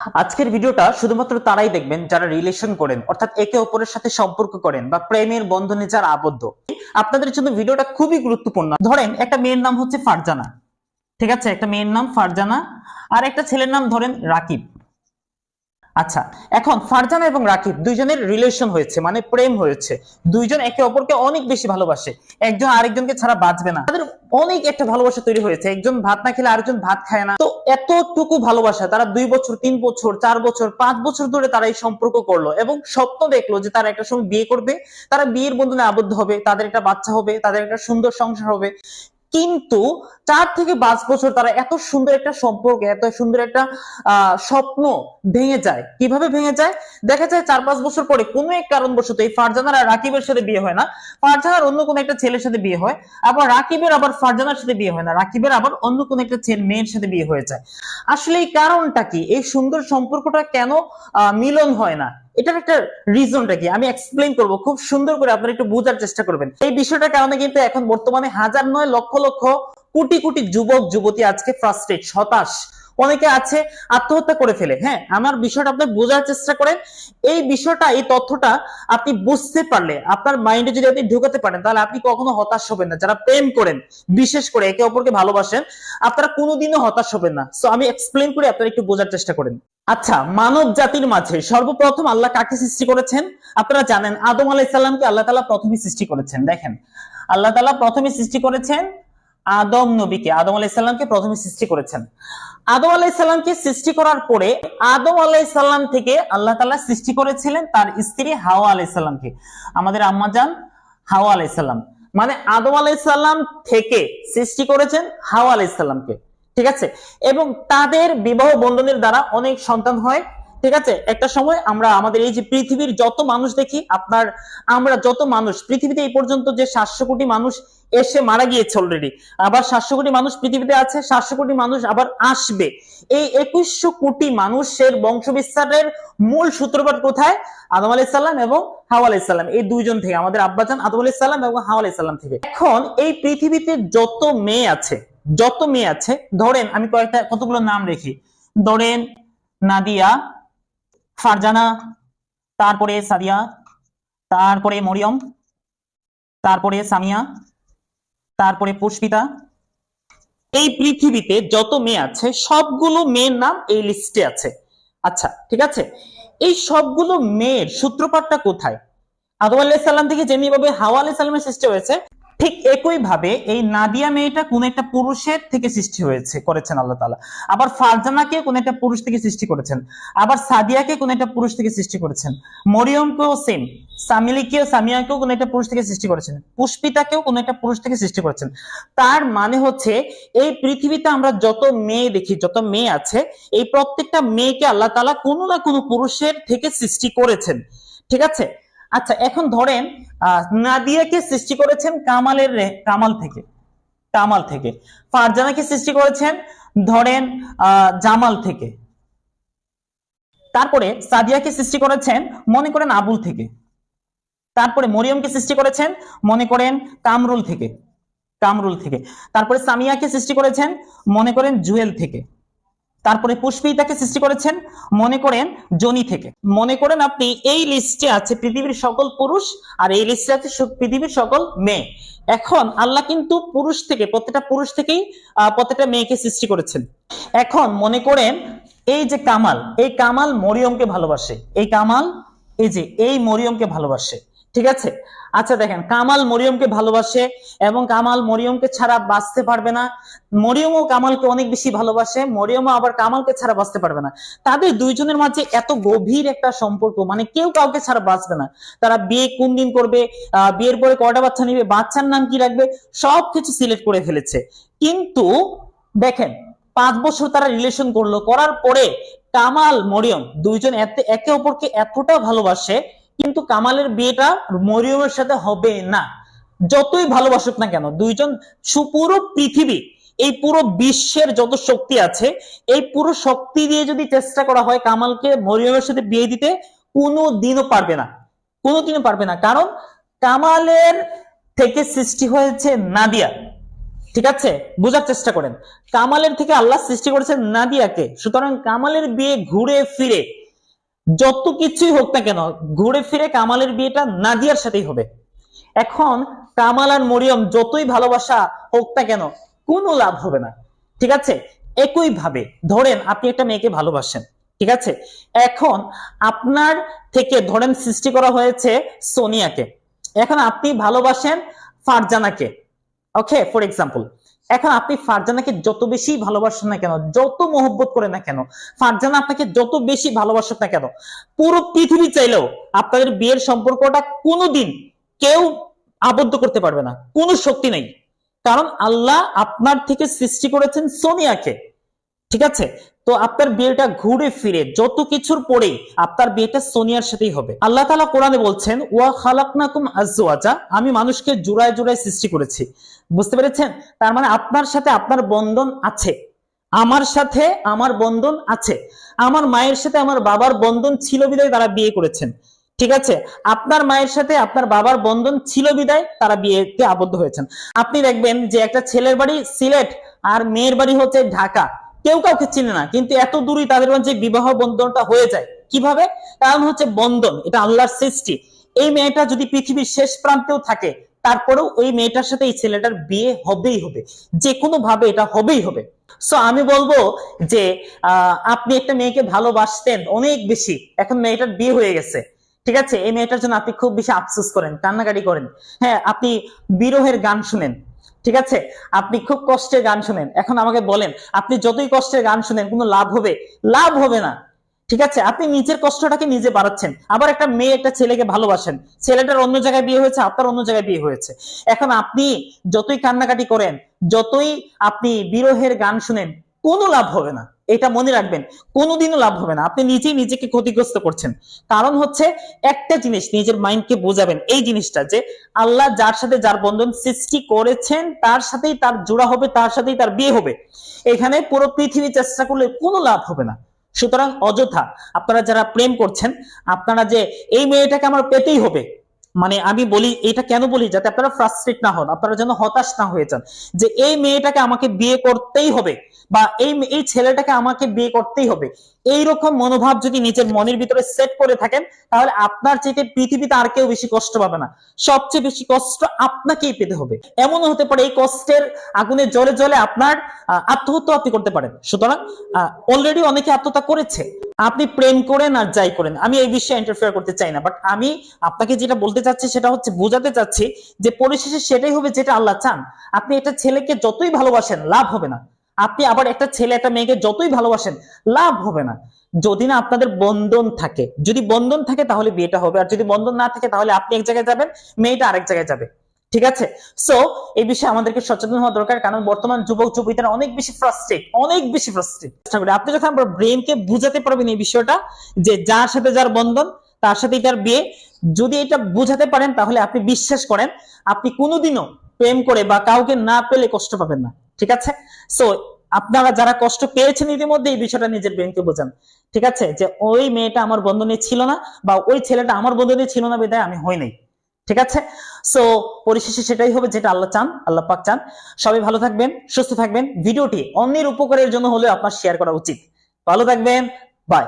আজকের ভিডিওটা শুধুমাত্র তারাই দেখবেন, যারা রিলেশন করেন, অর্থাৎ একে অপরের সাথে সম্পর্ক করেন বা প্রেমের বন্ধনে যারা আবদ্ধ। আপনাদের জন্য ভিডিওটা খুবই গুরুত্বপূর্ণ। ধরেন, একটা মেয়ের নাম হচ্ছে ফারজানা। ঠিক আছে? একটা মেয়ের নাম ফারজানা আর একটা ছেলের নাম ধরেন রাকিব। আচ্ছা এখন ফারজানা এবং রাকিব দুইজনের রিলেশন হয়েছে মানে প্রেম হয়েছে। দুইজন একে অপরকে অনেক বেশি ভালোবাসে। একজন আরেকজনকে ছাড়া বাঁচবে না। তাদের অনেক একটা ভালোবাসা তৈরি হয়েছে। একজন ভাত না খেলে আরেকজন ভাত খায় না। তো এতটুকু ভালোবাসা, তারা দুই বছর, তিন বছর, চার বছর, পাঁচ বছর ধরে তারা এই সম্পর্ক করল এবং স্বপ্ন দেখল যে তারা একটা সময় বিয়ে করবে, তারা বিয়ের বন্ধনে আবদ্ধ হবে, তাদের একটা বাচ্চা হবে, তাদের একটা সুন্দর সংসার হবে। কিন্তু চার থেকে পাঁচ বছর তারা এত সুন্দর একটা সম্পর্ক, এত সুন্দর একটা স্বপ্ন ভেঙে যায়। কীভাবে ভেঙে যায়? দেখা যায় চার পাঁচ বছর পরে কোনো এক কারণবশত এই ফারজানার আর রাকিবের সাথে বিয়ে হয় না। ফারজানার অন্য কোনো একটা ছেলের সাথে বিয়ে হয়, আবার রাকিবের আবার ফারজানার সাথে বিয়ে হয় না। রাকিবের আবার অন্য কোনো একটা ছেলে, মেয়ের সাথে বিয়ে হয়ে যায়। আসলে এই কারণটা কি? এই সুন্দর সম্পর্কটা কেন মিলন হয় না? এটার একটা রিজনটা কি? আমি এক্সপ্লেন করব। খুব সুন্দর করে আপনারা একটু বোঝার চেষ্টা করবেন। এই বিষয়টার কারণে কিন্তু এখন বর্তমানে হাজার নয় লক্ষ লক্ষ কোটি কোটি যুবক, যুবতী আজকে ফ্রাস্ট্রেট হতাশ। অনেকে আছে আত্মহত্যা করে ফেলে। হ্যাঁ আমার বিষয়টা আপনি বোঝার চেষ্টা করেন। এই বিষয়টা, এই তথ্যটা আপনি বুঝতে পারলে, আপনার মাইন্ডে যদি আপনি ঢুকাতে পারেন, তাহলে আপনি কখনো হতাশ হবেন না। যারা প্রেম করেন, বিশেষ করে একে অপরকে ভালোবাসেন, আপনারা কোনোদিনও হতাশ হবেন না। সো আমি এক্সপ্লেন করে আপনারা একটু বোঝার চেষ্টা করেন। আচ্ছা মানব জাতির মাঝে সর্বপ্রথম আল্লাহ কাকে সৃষ্টি করেছেন? আপনারা জানেন, আদম আলাইসাল্লামকে আল্লাহ তালা প্রথমে সৃষ্টি করেছেন। দেখেন, আল্লাহ তালা প্রথমে সৃষ্টি করেছেন আদম নবীকে, আদম আলাইসাল্লামকে প্রথমে সৃষ্টি করেছেন। আদম আলাইসাল্লামকে সৃষ্টি করার পরে আদম আলাইসাল্লাম থেকে আল্লাহ তালা সৃষ্টি করেছিলেন তার স্ত্রী হাওয়া আলাইসাল্লামকে, আমাদের আম্মাজান হাওয়া আলাইসাল্লাম। মানে আদম আলাইসাল্লাম থেকে সৃষ্টি করেছেন হাওয়া আলাইসাল্লামকে, ঠিক আছে? এবং তাদের বিবাহ বন্ধনের দ্বারা অনেক সন্তান হয় ঠিক আছে? একটা সময় আমরা আমাদের এই যে পৃথিবীর যত মানুষ দেখি, আপনার, আমরা যত মানুষ, পৃথিবীতে এই পর্যন্ত যে সাতশো কোটি মানুষ এসে মারা গিয়েছে অলরেডি আবার সাতশো কোটি মানুষ পৃথিবীতে আছে, সাতশো কোটি মানুষ আবার আসবে। এই একুশশো কোটি মানুষের বংশবিস্তারের মূল সূত্রপাত কোথায়? আদম আলাইসাল্লাম এবং হাওয়া আলাইসাল্লাম এই দুইজন থেকে, আমাদের আব্বাজান আদম আলাইসাল্লাম এবং হাওয়া আলাইসাল্লাম থেকে। এখন এই পৃথিবীতে যত মেয়ে আছে, যত মেয়ে আছে, ধরেন আমি কয়েকটা, কতগুলো নাম রেখি? ধরেন নাদিয়া ফারজানা, তারপরে সাদিয়া, তারপরে মরিয়ম, তারপরে সামিয়া, তারপরে পুষ্পিতা। এই পৃথিবীতে যত মেয়ে আছে, সবগুলো মেয়ের নাম এই লিস্টে আছে। আচ্ছা ঠিক আছে? এই সবগুলো মেয়ের সূত্রপাতটা কোথায়? আদম আলাইহিস সালাম থেকে যেমনি ভাবে হাওয়া আলাইহিস সালামের সৃষ্টি হয়েছে ঠিক একই ভাবে এই নাদিয়া মেয়েটা কোন একটা পুরুষের থেকে সৃষ্টি হয়েছে, করেছেন আল্লাহ তাআলা। আবার ফারজানাকে কোন একটা পুরুষ থেকে সৃষ্টি করেছেন। আবার সাদিয়াকে কোন একটা পুরুষ থেকে সৃষ্টি করেছেন। মরিয়মকেও সেম সামিলিকেও, সামিয়াকেও কোন একটা পুরুষ থেকে সৃষ্টি করেছেন। পুষ্পিতাকেও কোন একটা পুরুষ থেকে সৃষ্টি করেছেন। তার মানে হচ্ছে, এই পৃথিবীতে আমরা যত মেয়ে দেখি, যত মেয়ে আছে, এই প্রত্যেকটা মেয়েকে আল্লাহ তালা কোনো না কোনো পুরুষের থেকে সৃষ্টি করেছেন। ঠিক আছে? আচ্ছা এখন ধরেন নাদিয়াকে সৃষ্টি করেছেন কামালের কামাল থেকে কামাল থেকে। ফারজানাকে সৃষ্টি করেছেন, ধরেন জামাল থেকে। তারপরে সাদিয়াকে সৃষ্টি করেছেন, মনে করেন আবুল থেকে। তারপরে মরিয়মকে সৃষ্টি করেছেন, মনে করেন কামরুল থেকে কামরুল থেকে। তারপরে সামিয়াকে সৃষ্টি করেছেন, মনে করেন জুয়েল থেকে। তারপরে পুষ্পিতাকে সৃষ্টি করেছেন মনে করেন জনি থেকে। মনে করেন আপনি এই লিস্টে আছে পৃথিবীর সকল পুরুষ আর এই লিস্টে আছে পৃথিবীর সকল মেয়ে। এখন আল্লাহ কিন্তু পুরুষ থেকে, প্রত্যেকটা পুরুষ থেকেই প্রত্যেকটা মেয়েকে সৃষ্টি করেছেন। এখন মনে করেন এই যে কামাল, এই কামাল মরিয়মকে ভালোবাসে। এই কামাল, এই যে, এই মরিয়মকে ভালোবাসে। ঠিক আছে? আচ্ছা দেখেন কামাল মরিয়মকে ভালোবাসে এবং কামাল মরিয়মকে ছাড়া বাঁচতে পারবে না। মরিয়মও কামালকে অনেক বেশি ভালোবাসে মরিয়মও আবার কামালকে ছাড়া বাঁচতে পারবে না। তাদের দুইজনের মাঝে এত গভীর একটা সম্পর্ক মানে কেউ কাউকে ছাড়া বাঁচবে না। তারা বিয়ে কোন দিন করবে আহ, বিয়ের পরে কয়টা বাচ্চা নিবে বাচ্চার নাম কি রাখবে সবকিছু সিলেক্ট করে ফেলেছে। কিন্তু দেখেন পাঁচ বছর তারা রিলেশন করল করার পরে কামাল মরিয়ম দুইজন একে অপরকে এতটা ভালোবাসে কিন্তু কামালের বিয়েটা মরিয়মের সাথে হবে না। যতই ভালোবাসুক না কেন, দুইজন সু- পুরো পৃথিবী, এই পুরো বিশ্বের যত শক্তি আছে, এই পুরো শক্তি দিয়ে যদি চেষ্টা করা হয় কামালকে মরিয়মের সাথে বিয়ে দিতে কোনো দিনও পারবে না। কোনো দিনও পারবে না। কারণ কামালের থেকে সৃষ্টি হয়েছে নাদিয়া। ঠিক আছে? বোঝার চেষ্টা করেন। কামালের থেকে আল্লাহ সৃষ্টি করেছেন নাদিয়াকে। সুতরাং কামালের বিয়ে ঘুরে ফিরে যত কিছুই হোক না কেন, ঘুরে ফিরে কামালের বিয়েটা নাদিয়ার সাথেই হবে। এখন কামাল আর মরিয়ম যতই ভালোবাসা হোক না কেন, কোনো লাভ হবে না। ঠিক আছে? একই ভাবে ধরেন আপনি একটা মেয়েকে ভালোবাসেন, ঠিক আছে? এখন আপনার থেকে, ধরেন সৃষ্টি করা হয়েছে সোনিয়াকে। এখন আপনি ভালোবাসেন ফারজানাকে। ওকে ফর এক্সাম্পল এখন আপনি ফারজানাকে যত বেশি ভালোবাসেন না কেন, যত মহব্বত করেন না কেন, ফারজানা আপনাকে যত বেশি ভালোবাসেন না কেন, পুরো পৃথিবী চাইলেও আপনাদের বিয়ের সম্পর্কটা কোনোদিন কেউ আবদ্ধ করতে পারবে না, কোনো শক্তি নেই। কারণ আল্লাহ আপনার থেকে সৃষ্টি করেছেন সোনিয়াকে, ঠিক আছে? তো আপনার বিয়েটা ঘুরে ফিরে যত কিছুর পরেই আপনার বিয়েটা সোনিয়ার সাথেই হবে। আল্লাহ তালা কোরআনে বলছেন, ওয়া খালাকনাকুম আজওয়াজা আমি মানুষকে জোড়ায় জোড়ায় সৃষ্টি করেছি। বুঝতে পেরেছেন? তার মানে আপনার সাথে আপনার বন্ধন আছে। আমার সাথে আমার বন্ধন আছে। আমার মায়ের সাথে আমার বাবার বন্ধন ছিল বিদায় তারা বিয়ে করেছেন। ঠিক আছে? আপনার মায়ের সাথে আপনার বাবার বন্ধন ছিল বিদায় তারা বিয়েতে আবদ্ধ হয়েছেন। আপনি দেখবেন যে একটা ছেলের বাড়ি সিলেট আর মেয়ের বাড়ি হচ্ছে ঢাকা। কেউ কাউকে চিনে না, কিন্তু এত দূরই তাদের মধ্যে বিবাহ বন্ধনটা হয়ে যায়। কীভাবে? কারণ হচ্ছে বন্ধন, এটা আল্লাহর সৃষ্টি। এই মেয়েটা যদি পৃথিবীর শেষ প্রান্তেও থাকে, তারপরেও ওই মেয়েটার সাথে এই ছেলেটার বিয়ে হবেই হবে। যে কোনো ভাবে এটা হবেই হবে। সো আমি বলব যে আপনি একটা মেয়েকে ভালোবাসতেন অনেক বেশি, এখন মেয়েটার বিয়ে হয়ে গেছে। ঠিক আছে? এই মেয়েটার জন্য আপনি খুব বেশি আফসোস করেন, কান্নাকাটি করেন। হ্যাঁ আপনি বিরহের গান শুনেন। ঠিক আছে? আপনি খুব কষ্টের গান শুনেন। এখন আমাকে বলেন, আপনি যতই কষ্টের গান শুনেন, কোনো লাভ হবে? লাভ হবে না। ঠিক আছে? আপনি নিজের কষ্টটাকে নিজে বাড়াচ্ছেন। আবার একটা মেয়ে, একটা ছেলেকে ভালোবাসেন। ছেলেটার অন্য জায়গায় বিয়ে হয়েছে, আপনার অন্য জায়গায় বিয়ে হয়েছে। এখন আপনি যতই কান্নাকাটি করেন, যতই আপনি বিরহের গান শুনেন, কোনো লাভ হবে না। এটা মনে রাখবেন, কোনোদিনও লাভ হবে না। আপনি নিজেই নিজেকে ক্ষতিগ্রস্ত করছেন। কারণ হচ্ছে একটা জিনিস নিজের মাইন্ডকে বোঝাবেন, এই জিনিসটা যে আল্লাহ যার সাথে যার বন্ধন সৃষ্টি করেছেন, তার সাথেই তার জোড়া হবে, তার সাথেই তার বিয়ে হবে। এখানে পুরো পৃথিবী চেষ্টা করলে কোনো লাভ হবে না। সুতরাং অযথা আপনারা যারা প্রেম করছেন, আপনারা যে এই মেয়েটাকে আমার পেতেই হবে মানে আমি বলি, এটা কেন বলি? যাতে আপনারা ফ্রাস্ট্রেট না হন, আপনারা যেন হতাশ না হয়ে যান। যে এই মেয়েটাকে আমাকে বিয়ে করতেই হবে, বা এই এই ছেলেটাকে আমাকে বিয়ে করতেই হবে। এই রকম মনোভাব যদি নিজের মনের ভিতরে সেট করে থাকেন, তাহলে আপনার চাইতে পৃথিবীতে আর কেউ বেশি কষ্ট পাবে না। সবচেয়ে বেশি কষ্ট আপনাকেই পেতে হবে। এমনও হতে পারে এই কষ্টের আগুনে জলে জলে আপনার আত্মহত্যা আপনি করতে পারেন। সুতরাং অলরেডি অনেকে আত্মহত্যা করেছে। আপনি প্রেম করেন আর যাই করেন। আমি এই বিষয়ে ইন্টারফেয়ার করতে চাই না বাট আমি আপনাকে যেটা বলতে চাচ্ছি সেটা হচ্ছে বোঝাতে চাচ্ছি যে পরিশেষে সেটাই হবে যেটা আল্লাহ চান। আপনি একটা ছেলেকে যতই ভালোবাসেন, লাভ হবে না। আপনি আবার একটা ছেলে, একটা মেয়েকে যতই ভালোবাসেন, লাভ হবে না। যদি না আপনাদের বন্ধন থাকে, যদি বন্ধন থাকে তাহলে বিয়েটা হবে, আর যদি বন্ধন না থাকে তাহলে আপনি এক জায়গায় যাবেন, মেয়েটা আরেক জায়গায় যাবে। ঠিক আছে? সো এই বিষয়ে আমাদেরকে সচেতন হওয়া দরকার, কারণ বর্তমান যুবক, যুবতীরা অনেক বেশি ফ্রাস্ট্রেট অনেক বেশি ফ্রাস্ট্রেট আপনি যখন আপনার ব্রেনকে বুঝাতে পারবেন এই বিষয়টা, যে যার সাথে যার বন্ধন তার সাথেই তার বিয়ে। যদি এটা বুঝাতে পারেন, তাহলে আপনি বিশ্বাস করেন, আপনি কোনোদিনও প্রেম করে বা কাউকে না পেলে কষ্ট পাবেন না। ঠিক আছে? সো আপনারা যারা কষ্ট পেয়েছেন ইতিমধ্যে এই বিষয়টা নিজের ব্রেনকে বোঝান। ঠিক আছে? যে ওই মেয়েটা আমার বন্ধনে ছিল না বা ওই ছেলেটা আমার বন্ধনে ছিল না বিদায় আমি হই নাই। ঠিক আছে? সো পরিশেষে সেটাই হবে যেটা আল্লাহ চান, আল্লাহ পাক চান। সবাই ভালো থাকবেন, সুস্থ থাকবেন। ভিডিওটি অন্যের উপকারের জন্য হলেও আপনার শেয়ার করা উচিত। ভালো থাকবেন। বাই